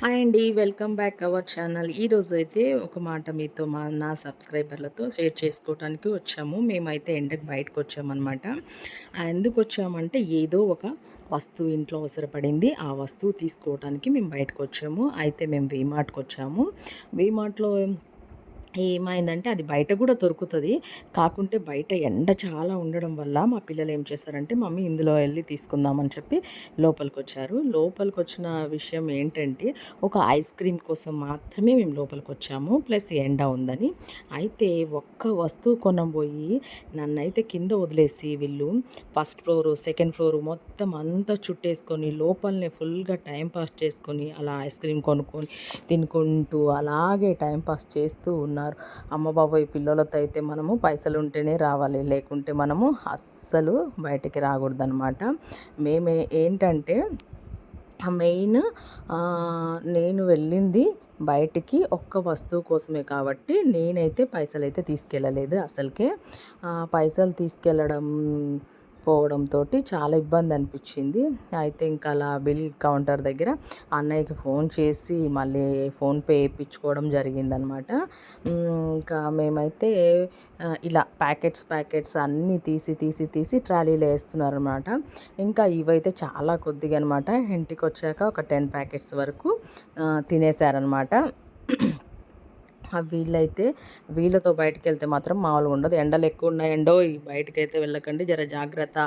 Hi అండి welcome back our channel. ఈరోజు అయితే ఒక మాట మీతో మా నా సబ్స్క్రైబర్లతో షేర్ చేసుకోవడానికి వచ్చాము. మేమైతే ఎండకు బయటకు వచ్చామన్నమాట. ఎందుకు వచ్చామంటే ఏదో ఒక వస్తువు ఇంట్లో అవసరపడింది. ఆ వస్తువు తీసుకోవడానికి మేము బయటకు వచ్చాము. అయితే మేము వీమార్ట్కి వచ్చాము. వీమార్ట్లో ఏమైందంటే అది బయట కూడా దొరుకుతుంది. కాకుంటే బయట ఎండ చాలా ఉండడం వల్ల మా పిల్లలు ఏం చేశారంటే మమ్మీ ఇందులో వెళ్ళి తీసుకుందామని చెప్పి లోపలికి వచ్చారు లోపలికి వచ్చిన విషయం ఏంటంటే ఒక ఐస్ క్రీమ్ కోసం మాత్రమే మేము లోపలికి వచ్చాము ప్లస్ ఎండ ఉందని. అయితే ఒక్క వస్తువు కొనబోయి నన్నైతే కింద వదిలేసి వీళ్ళు ఫస్ట్ ఫ్లోరు సెకండ్ ఫ్లోరు మొత్తం అంతా చుట్టేసుకొని లోపలనే ఫుల్గా టైం పాస్ చేసుకొని అలా ఐస్ క్రీమ్ కొనుక్కొని తినుకుంటూ అలాగే టైం పాస్ చేస్తూ ఉన్నారు. ఉన్నారు అమ్మ బాబాయ్ పిల్లలతో అయితే మనము పైసలు ఉంటేనే రావాలి. లేకుంటే మనము అస్సలు బయటికి రాకూడదనమాట మేమే ఏంటంటే మెయిన్ నేను వెళ్ళింది బయటికి ఒక్క వస్తువు కోసమే కాబట్టి నేనైతే పైసలు అయితే తీసుకెళ్ళలేదు అసలుకే. పైసలు తీసుకెళ్ళడం పోవడంతో చాలా ఇబ్బంది అనిపించింది అయితే ఇంకా అలా బిల్ కౌంటర్ దగ్గర అన్నయ్యకి ఫోన్ చేసి మళ్ళీ ఫోన్పే వేయించుకోవడం జరిగిందనమాట. ఇంకా మేమైతే ఇలా ప్యాకెట్స్ ప్యాకెట్స్ అన్నీ తీసి తీసి తీసి ట్రాలీలో వేస్తున్నారనమాట. ఇంకా ఇవైతే చాలా కొద్దిగా అనమాట ఇంటికి వచ్చాక ఒక టెన్ ప్యాకెట్స్ వరకు తినేశారనమాట. వీళ్ళైతే వీళ్ళతో బయటకు వెళ్తే మాత్రం మామూలుగా ఉండదు ఎండలు ఎక్కువ ఉన్నాయండో బయటకు అయితే వెళ్ళకండి. జర జాగ్రత్త.